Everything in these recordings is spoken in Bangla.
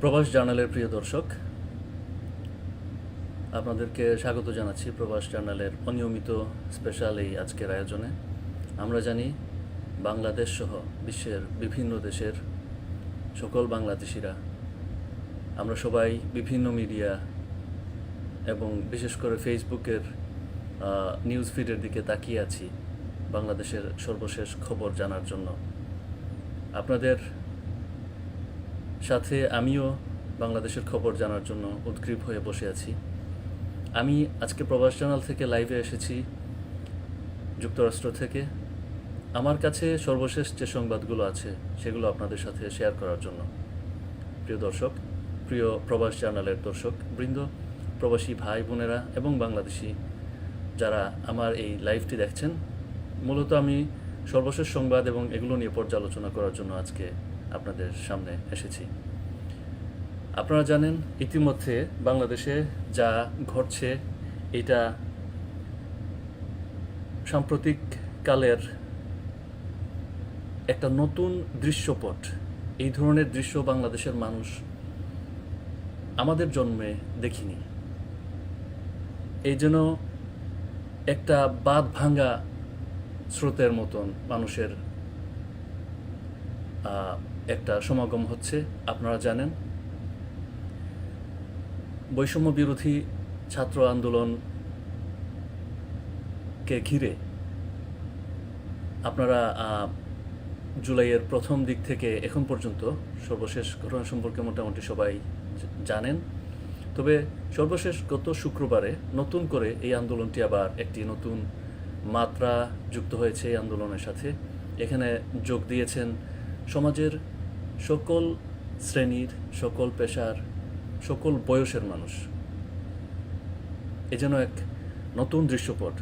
প্রবাস জার্নালের প্রিয় দর্শক, আপনাদেরকে স্বাগত জানাচ্ছি প্রবাস জার্নালের অনিয়মিত স্পেশাল এই আজকের আয়োজনে। আমরা জানি বাংলাদেশ সহ বিশ্বের বিভিন্ন দেশের সকল বাংলাদেশিরা, আমরা সবাই বিভিন্ন মিডিয়া এবং বিশেষ করে ফেসবুকের নিউজ ফিডের দিকে তাকিয়ে আছি বাংলাদেশের সর্বশেষ খবর জানার জন্য। আপনাদের সাথে আমিও বাংলাদেশের খবর জানার জন্য উদ্গ্রীব হয়ে বসে আছি। আমি আজকে প্রবাস চ্যানেল থেকে লাইভে এসেছি যুক্তরাষ্ট্র থেকে। আমার কাছে সর্বশেষ যে সংবাদগুলো আছে, সেগুলো আপনাদের সাথে শেয়ার করার জন্য। প্রিয় দর্শক, প্রিয় প্রবাস চ্যানেলের দর্শক বৃন্দ, প্রবাসী ভাই বোনেরা এবং বাংলাদেশি যারা আমার এই লাইভটি দেখছেন, মূলত আমি সর্বশেষ সংবাদ এবং এগুলো নিয়ে পর্যালোচনা করার জন্য আজকে আপনাদের সামনে এসেছি। আপনারা জানেন ইতিমধ্যে বাংলাদেশে যা ঘটছে, এটা সাম্প্রতিক কালের একটা নতুন দৃশ্যপট। এই ধরনের দৃশ্য বাংলাদেশের মানুষ আমাদের জন্মে দেখিনি। এই জন্য একটা বাদ ভাঙ্গা স্রোতের মতন মানুষের একটা সমাগম হচ্ছে, আপনারা জানেন। বৈষম্য বিরোধী ছাত্র আন্দোলনকে ঘিরে আপনারা জুলাইয়ের প্রথম দিক থেকে এখন পর্যন্ত সর্বশেষ ঘটনা সম্পর্কে মোটামুটি সবাই জানেন। তবে সর্বশেষ গত শুক্রবারে নতুন করে এই আন্দোলনটি আবার একটি নতুন মাত্রা যুক্ত হয়েছে এই আন্দোলনের সাথে। এখানে যোগ দিয়েছেন সমাজের সকল শ্রেণির, সকল পেশার, সকল বয়সের মানুষ। এ যেন এক নতুন দৃশ্যপট।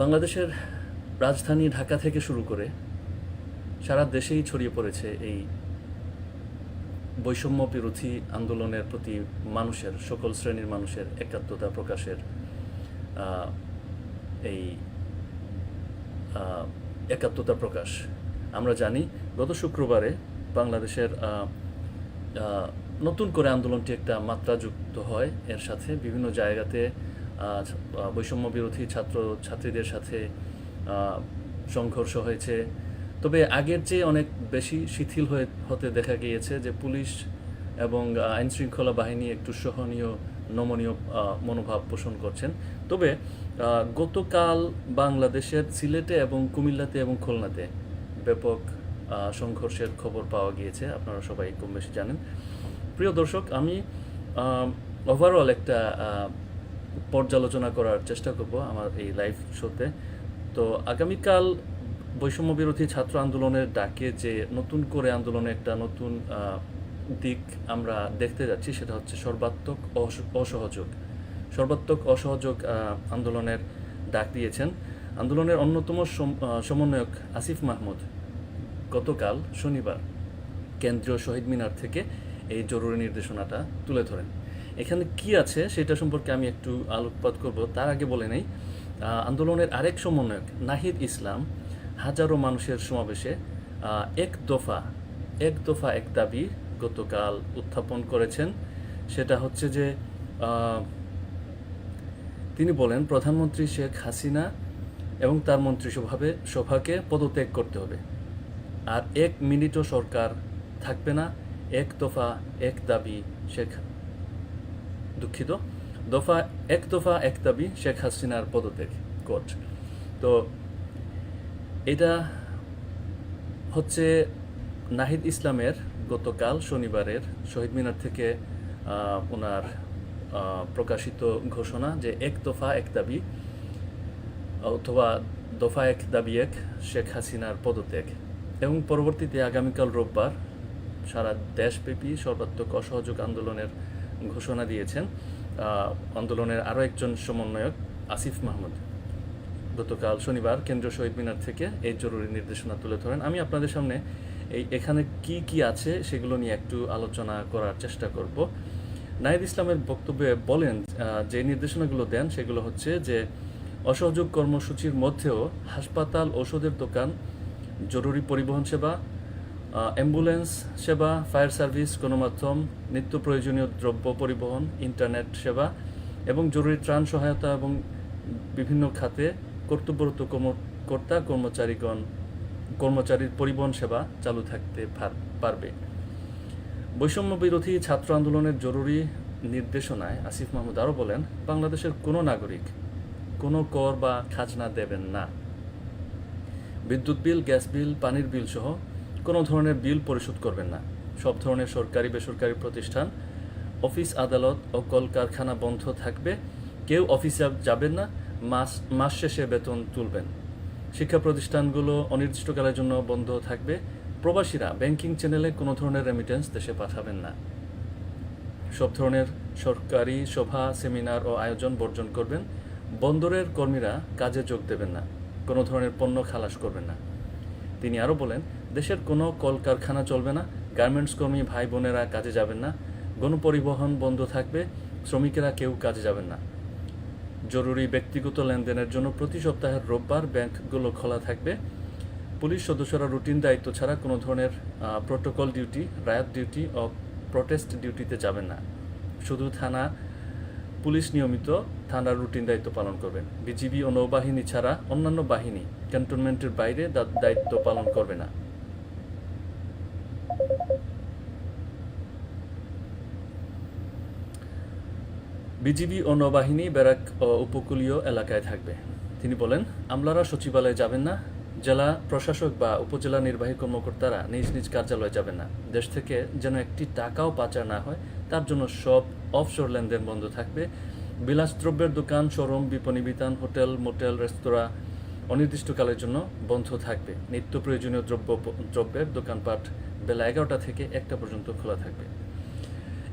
বাংলাদেশের রাজধানী ঢাকা থেকে শুরু করে সারা দেশেই ছড়িয়ে পড়েছে এই বৈষম্য বিরোধী আন্দোলনের প্রতি মানুষের, সকল শ্রেণির মানুষের একাত্মতা প্রকাশের এই একাত্মতা প্রকাশ। আমরা জানি, গত শুক্রবারে বাংলাদেশের নতুন করে আন্দোলনটি একটা মাত্রা যুক্ত হয়। এর সাথে বিভিন্ন জায়গাতে বৈষম্য বিরোধী ছাত্র, ছাত্রীদের সাথে সংঘর্ষ হয়েছে। তবে আগের চেয়ে অনেক বেশি শিথিল হয়ে, হতে দেখা গিয়েছে যে পুলিশ এবং আইন শৃঙ্খলা বাহিনী একটু সহনীয়, নমনীয় মনোভাব পোষণ করছেন। তবে গতকাল বাংলাদেশের সিলেটে এবং কুমিল্লাতে এবং খুলনাতে ব্যাপক সংঘর্ষের খবর পাওয়া গিয়েছে, আপনারা সবাই কম বেশি জানেন। প্রিয় দর্শক, আমি ওভারঅল একটা পর্যালোচনা করার চেষ্টা করব আমার এই লাইভ শোতে তো আগামীকাল বৈষম্য বিরোধী ছাত্র আন্দোলনের ডাকে যে নতুন করে আন্দোলনে একটা নতুন দিক আমরা দেখতে যাচ্ছি, সেটা হচ্ছে সর্বাত্মক অস- অসহযোগ। সর্বাত্মক অসহযোগ আন্দোলনের ডাক দিয়েছেন। আন্দোলনের অন্যতম সম- সমন্বয়ক আসিফ মাহমুদ। গতকাল শনিবার কেন্দ্রীয় শহীদ মিনার থেকে এই জরুরি নির্দেশনাটা তুলে ধরেন। এখানে কি আছে সেটা সম্পর্কে আমি একটু আলোকপাত করব, তার আগে বলে নেই। আন্দোলনের আরেক সমন্বয়ক নাহিদ ইসলাম হাজারো মানুষের সমাবেশে এক দফা এক দফা এক দাবি গতকাল উত্থাপন করেছেন। সেটা হচ্ছে যে তিনি বলেন, প্রধানমন্ত্রী শেখ হাসিনা এবং তার মন্ত্রিসভাবে, সভাকে পদত্যাগ করতে হবে। আর এক মিনিটও সরকার থাকবে না। এক দফা এক দাবি শেখ দুঃখিত। দফা এক দফা এক দাবি শেখ হাসিনার পদত্যাগ কোর্ট। তো এটা হচ্ছে নাহিদ ইসলামের গতকাল শনিবারের শহীদ মিনার থেকে ওনার প্রকাশিত ঘোষণা যে এক দফা এক দাবি অথবা দফা এক দাবি এক শেখ হাসিনার পদত্যাগ। এবং পরবর্তীতে আগামীকাল রোববার সারা দেশব্যাপী সর্বাত্মক অসহযোগ আন্দোলনের ঘোষণা দিয়েছেন আন্দোলনের আরও একজন সমন্বয়ক আসিফ মাহমুদ। গতকাল শনিবার কেন্দ্রীয় শহীদ মিনার থেকে এই জরুরি নির্দেশনা তুলে ধরেন। আমি আপনাদের সামনে এই এখানে কি কি আছে সেগুলো নিয়ে একটু আলোচনা করার চেষ্টা করব। নাহিদ ইসলামের বক্তব্যে বলেন যে নির্দেশনাগুলো দেন সেগুলো হচ্ছে যে অসহযোগ কর্মসূচির মধ্যেও হাসপাতাল ওষুধের দোকান জরুরি পরিবহন সেবা অ্যাম্বুলেন্স সেবা, ফায়ার সার্ভিস, গণমাধ্যম, নিত্য প্রয়োজনীয় দ্রব্য পরিবহন, ইন্টারনেট সেবা এবং জরুরি ত্রাণ সহায়তা এবং বিভিন্ন খাতে কর্তব্যরত কর্ম- কর্তা, কর্মচারীগণ, কর্মচারীর পরিবহন সেবা চালু থাকতে পার- পারবে। বৈষম্য বিরোধী ছাত্র আন্দোলনের জরুরি নির্দেশনায় আসিফ মাহমুদ আরও বলেন, বাংলাদেশের কোনো নাগরিক কোনো কর বা খাজনা দেবেন না। বিদ্যুৎ বিল, গ্যাস বিল, পানির বিল সহ কোনো ধরনের বিল পরিশোধ করবেন না। সব ধরনের সরকারি, বেসরকারি প্রতিষ্ঠান, অফিস আদালত ও কলকারখানা বন্ধ থাকবে। কেউ অফিসে যাবেন না, মাস মাস শেষে বেতন তুলবেন। শিক্ষা প্রতিষ্ঠানগুলো অনির্দিষ্টকালের জন্য বন্ধ থাকবে। প্রবাসীরা ব্যাংকিং চ্যানেলে কোনো ধরনের রেমিটেন্স দেশে পাঠাবেন না। সব ধরনের সরকারি সভা সেমিনার ও আয়োজন বর্জন করবেন। বন্দরের কর্মীরা কাজে যোগ দেবেন না। কোনো ধরনের পণ্য খালাস করবেন না। তিনি আরও বলেন, দেশের কোনো কলকারখানা চলবে না গার্মেন্টস কর্মী ভাই বোনেরা কাজে যাবেন না, গণপরিবহন বন্ধ থাকবে, শ্রমিকেরা কেউ কাজে যাবেন না। জরুরি ব্যক্তিগত লেনদেনের জন্য প্রতি সপ্তাহের রোববার ব্যাংকগুলো খোলা থাকবে। পুলিশ সদস্যরা রুটিন দায়িত্ব ছাড়া কোনো ধরনের প্রোটোকল ডিউটি রায়াত ডিউটি ও প্রটেস্ট ডিউটিতে যাবেন না। শুধু থানা পুলিশ নিয়মিত থানার রুটিন দায়িত্ব পালন করবেন। বিজিবি ও নৌবাহিনী ছাড়া অন্যান্য বাহিনী ক্যান্টনমেন্টের বাইরে দায়িত্ব পালন করবে না। বিজিবি ও নৌবাহিনী ব্যারাক উপকূলীয় এলাকায় থাকবে। তিনি বলেন, আমলারা সচিবালয়ে যাবেন না, জেলা প্রশাসক বা উপজেলা নির্বাহী কর্মকর্তারা নিজ নিজ কার্যালয়ে যাবেন না। দেশ থেকে যেন একটি টাকাও পাচার না হয় তার জন্য সব অফশোর লেনদেন বন্ধ থাকবে। বিলাসদ্রব্যের দোকান, শোরুম, বিপণী বিতান, হোটেল, মোটেল, রেস্তোরাঁ অনির্দিষ্টকালের জন্য বন্ধ থাকবে। নিত্য প্রয়োজনীয় দ্রব্য দ্রব্যের দোকানপাট বেলা এগারোটা থেকে একটা পর্যন্ত খোলা থাকবে।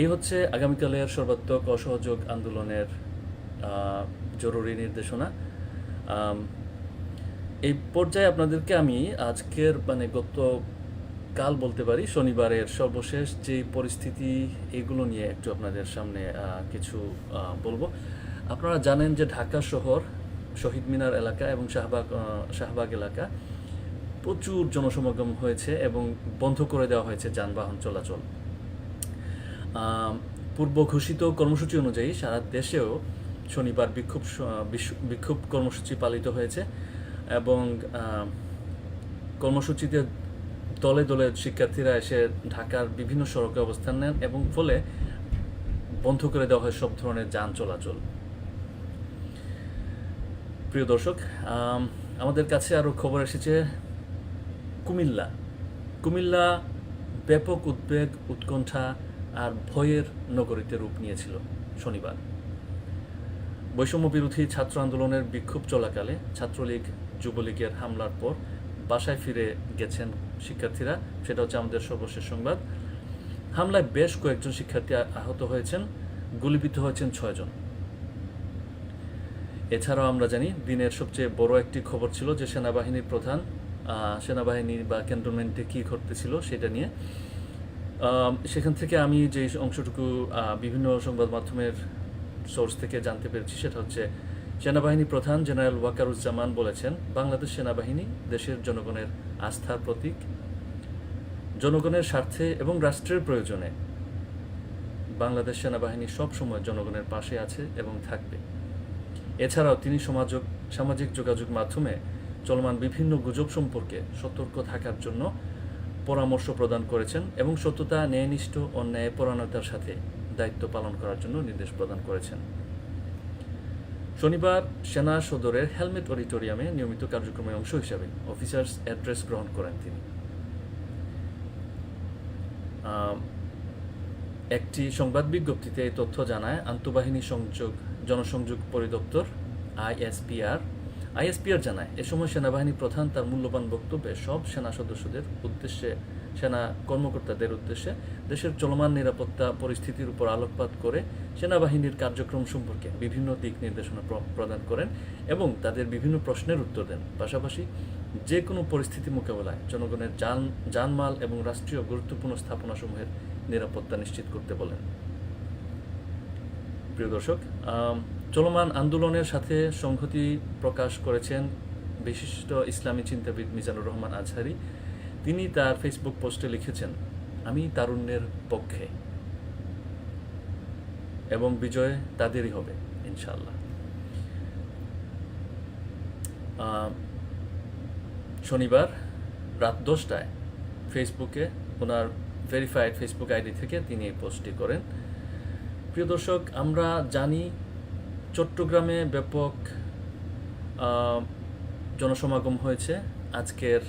এই হচ্ছে আগামীকালের সর্বাত্মক অসহযোগ আন্দোলনের জরুরি নির্দেশনা। এই পর্যায়ে আপনাদেরকে আমি আজকের মানে গত কাল বলতে পারি, শনিবারের সর্বশেষ যে পরিস্থিতি, এগুলো নিয়ে একটু আপনাদের সামনে কিছু বলব। আপনারা জানেন যে ঢাকা শহর শহীদ মিনার এলাকা এবং শাহবাগ শাহবাগ এলাকা প্রচুর জনসমাগম হয়েছে এবং বন্ধ করে দেওয়া হয়েছে যানবাহন চলাচল। পূর্ব ঘোষিত কর্মসূচি অনুযায়ী সারা দেশেও শনিবার বিক্ষোভ বিক্ষোভ কর্মসূচি পালিত হয়েছে এবং কর্মসূচিতে দলে দলে শিক্ষার্থীরা এসে ঢাকার বিভিন্ন সড়কে অবস্থান নেন এবং ফলে বন্ধ করে দেওয়া হয় সব ধরনের যান চলাচল। প্রিয় দর্শক আমাদের কাছে আরও খবর এসেছে। কুমিল্লা। কুমিল্লা ব্যাপক উদ্বেগ, উৎকণ্ঠা আর ভয়ের নগরীতে রূপ নিয়েছিল শনিবার। বৈষম্য বিরোধী ছাত্র আন্দোলনের বিক্ষোভ চলাকালে ছাত্রলীগ, যুবলীগের হামলার পর বাসায় ফিরে গেছেন শিক্ষার্থীরা, সেটা হচ্ছে আমাদের সর্বশেষ সংবাদ। হামলায় বেশ কয়েকজন শিক্ষার্থী আহত হয়েছেন, গুলিবিদ্ধ হয়েছেন ছয়জন। এছাড়াও আমরা জানি, দিনের সবচেয়ে বড় একটি খবর ছিল যে সেনাবাহিনীর প্রধান সেনাবাহিনী বা ক্যান্টনমেন্টে কী ঘটতেছিল সেটা নিয়ে। সেখান থেকে আমি যে অংশটুকু বিভিন্ন সংবাদ মাধ্যমের সোর্স থেকে জানতে পেরেছি, সেটা হচ্ছে সেনাবাহিনী প্রধান জেনারেল ওয়াকারুজ্জামান বলেছেন, বাংলাদেশ সেনাবাহিনী দেশের জনগণের আস্থার প্রতীক, জনগণের স্বার্থে এবং রাষ্ট্রের প্রয়োজনে। বাংলাদেশ সেনাবাহিনী সবসময় জনগণের পাশে আছে এবং থাকবে। এছাড়াও তিনি সমাজক, সামাজিক যোগাযোগ মাধ্যমে চলমান বিভিন্ন গুজব সম্পর্কে সতর্ক থাকার জন্য পরামর্শ প্রদান করেছেন এবং সত্যতা, ন্যায়নিষ্ঠ ও ন্যায়পরায়ণতার সাথে দায়িত্ব পালন করার জন্য নির্দেশ প্রদান করেছেন। শনিবার সেনা সদরের হেলমেট অডিটোরিয়ামে নিয়মিত কার্যক্রমের অংশ হিসাবে অফিসার্স অ্যাড্রেস গ্রহণ করেন তিনি। একটি সংবাদ বিজ্ঞপ্তিতে এই তথ্য জানায়, আন্তঃবাহিনী সংযোগ, জনসংযোগ পরিদপ্তর, আইএসপিআর আইএসপিআর জানায়, এ সময় সেনাবাহিনী প্রধান তার মূল্যবান বক্তব্যে সব সেনা সদস্যদের উদ্দেশ্যে সেনা কর্মকর্তাদের উদ্দেশ্যে দেশের চলমান নিরাপত্তা পরিস্থিতির উপর আলোকপাত করে সেনাবাহিনীর কার্যক্রম সম্পর্কে বিভিন্ন দিক নির্দেশনা প্রদান করেন এবং তাদের বিভিন্ন প্রশ্নের উত্তর দেন। পাশাপাশি যে কোনো পরিস্থিতি মোকাবেলায় জনগণের যান জানমাল এবং রাষ্ট্রীয় গুরুত্বপূর্ণ স্থাপনাসমূহের নিরাপত্তা নিশ্চিত করতে বলেন। প্রিয় দর্শক চলমান আন্দোলনের সাথে সংহতি প্রকাশ করেছেন বিশিষ্ট ইসলামী চিন্তাবিদ মিজানুর রহমান আজহারি। তিনি তার ফেসবুক পোস্টে লিখেছেন, আমি তারুণ্যের পক্ষে এবং বিজয় তাদেরই হবে ইনশাল্লাহ শনিবার রাত দশটায় ফেসবুকে ওনার ভেরিফাইড ফেসবুক আইডি থেকে তিনি এই পোস্টটি করেন। প্রিয় দর্শক, আমরা জানি চট্টগ্রামে ব্যাপক জনসমাগম হয়েছে। আজকের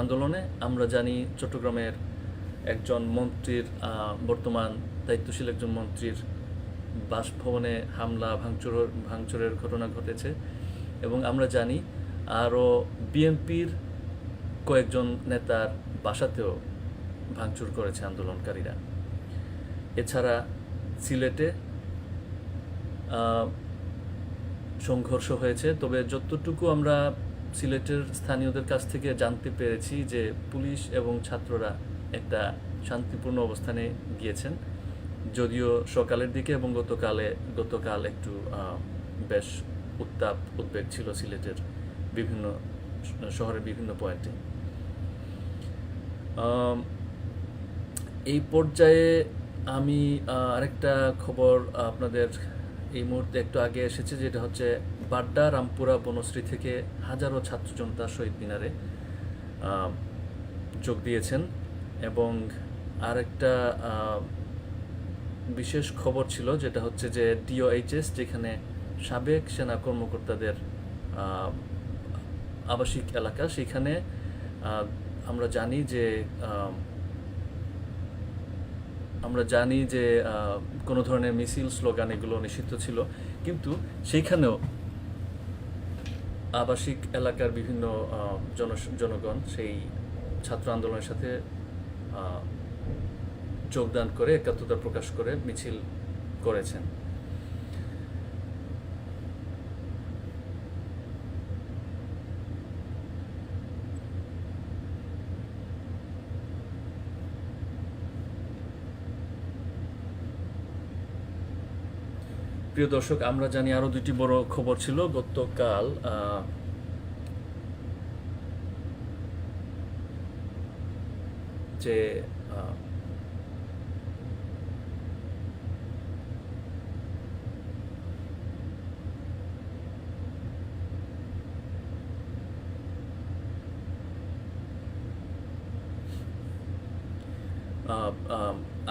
আন্দোলনে আমরা জানি চট্টগ্রামের একজন মন্ত্রীর বর্তমান দায়িত্বশীল একজন মন্ত্রীর বাসভবনে হামলা, ভাঙচুর, ভাঙচুরের ঘটনা ঘটেছে এবং আমরা জানি আরও বিএনপির কয়েকজন নেতার বাসাতেও ভাঙচুর করেছে আন্দোলনকারীরা। এছাড়া সিলেটে সংঘর্ষ হয়েছে। তবে যতটুকু আমরা সিলেটের স্থানীয়দের কাছ থেকে জানতে পেরেছি যে পুলিশ এবং ছাত্ররা একটা শান্তিপূর্ণ অবস্থানে গিয়েছেন। যদিও সকালের দিকে এবং গতকালে, গতকাল একটু বেশ উত্তাপ, উদ্বেগ ছিল সিলেটের বিভিন্ন শহরের বিভিন্ন পয়েন্টে। এই পর্যায়ে আমি আরেকটা খবর আপনাদের এই মুহূর্তে একটু আগে এসেছে, যেটা হচ্ছে বাড্ডা, রামপুরা, বনশ্রী থেকে হাজারো ছাত্র জনতা শহীদ মিনারে যোগ দিয়েছেন এবং আরেকটা বিশেষ খবর ছিল যেটা হচ্ছে যে ডিওএইচএস যেখানে সাবেক সেনা কর্মকর্তাদের আবাসিক এলাকা, সেখানে আমরা জানি যে আমরা জানি যে কোনো ধরনের মিছিল, স্লোগান এগুলো নিষিদ্ধ ছিল। কিন্তু সেইখানেও আবাসিক এলাকার বিভিন্ন জন জনগণ সেই ছাত্র আন্দোলনের সাথে যোগদান করে একাত্মতা প্রকাশ করে মিছিল করেছেন। প্রিয় দর্শক, আমরা জানি আরও দুটি বড় খবর ছিল গতকাল যে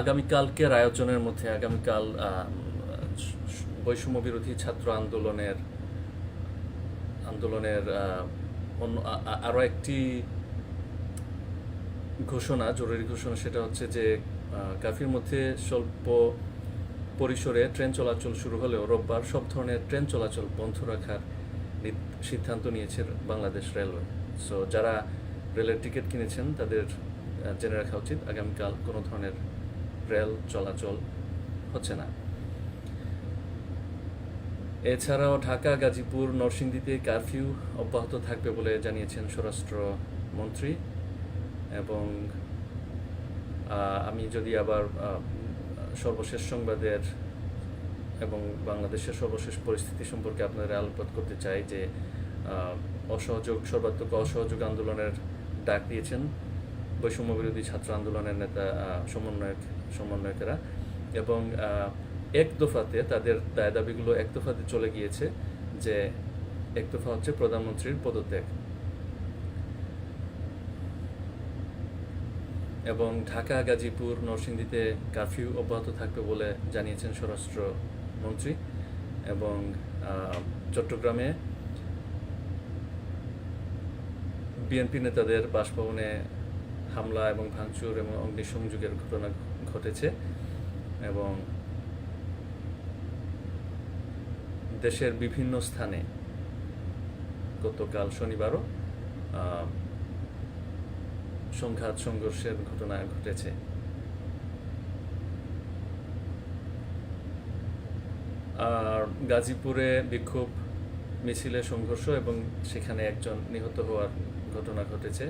আগামীকালকের আয়োজনের মধ্যে, আগামীকাল বৈষম্য বিরোধী ছাত্র আন্দোলনের আন্দোলনের অন্য, আ- আ- একটি ঘোষণা, জরুরি ঘোষণা সেটা হচ্ছে যে কাফির মধ্যে স্বল্প পরিসরে ট্রেন চলাচল শুরু হলেও রোববার সব ধরনের ট্রেন চলাচল বন্ধ রাখার সিদ্ধান্ত নিয়েছে বাংলাদেশ রেলওয়ে। সো যারা রেলের টিকিট কিনেছেন, তাদের জেনে রাখা উচিত, আগামীকাল কোনো ধরনের রেল চলাচল হচ্ছে না। এছাড়াও ঢাকা, গাজীপুর, নরসিংদীতে কারফিউ অব্যাহত থাকবে বলে জানিয়েছেন স্বরাষ্ট্র মন্ত্রী। এবং আমি যদি আবার সর্বশেষ সংবাদের এবং বাংলাদেশের সর্বশেষ পরিস্থিতি সম্পর্কে আপনাদের আলোকপাত করতে চাই যে অসহযোগ, সর্বাত্মক অসহযোগ আন্দোলনের ডাক দিয়েছেন বৈষম্য বিরোধী ছাত্র আন্দোলনের নেতা সমন্বয়ক, সমন্বয়কেরা। এবং এক দফাতে তাদের দায় দাবিগুলো এক দফাতে চলে গিয়েছে যে এক দফা হচ্ছে প্রধানমন্ত্রীর পদত্যাগ। এবং ঢাকা, গাজীপুর, নরসিংদীতে কারফিউ অব্যাহত থাকবে বলে জানিয়েছেন স্বরাষ্ট্র মন্ত্রী এবং চট্টগ্রামে বিএনপি নেতাদের বাসভবনে হামলা এবং ভাঙচুর এবং অগ্নিসংযোগের ঘটনা ঘটেছে এবং দেশের বিভিন্ন স্থানে। গতকাল শনিবারও সংঘাত, সংঘর্ষের ঘটনা ঘটেছে। আর গাজীপুরে বিক্ষোভ, মিছিলে সংঘর্ষ এবং সেখানে একজন নিহত হওয়ার ঘটনা ঘটেছে।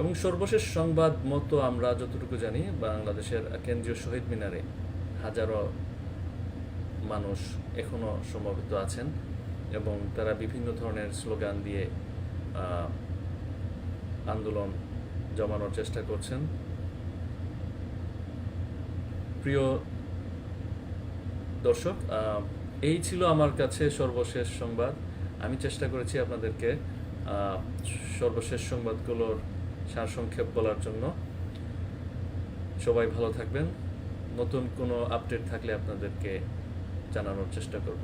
এবং সর্বশেষ সংবাদ মতো আমরা যতটুকু জানি, বাংলাদেশের কেন্দ্রীয় শহীদ মিনারে হাজারো মানুষ এখনও সমবেত আছেন এবং তারা বিভিন্ন ধরনের স্লোগান দিয়ে আন্দোলন জমানোর চেষ্টা করছেন। প্রিয় দর্শক এই ছিল আমার কাছে সর্বশেষ সংবাদ। আমি চেষ্টা করেছি আপনাদেরকে সর্বশেষ সংবাদগুলোর সারসংক্ষেপ বলার জন্য। সবাই ভালো থাকবেন। নতুন কোনো আপডেট থাকলে আপনাদেরকে জানানোর চেষ্টা করব।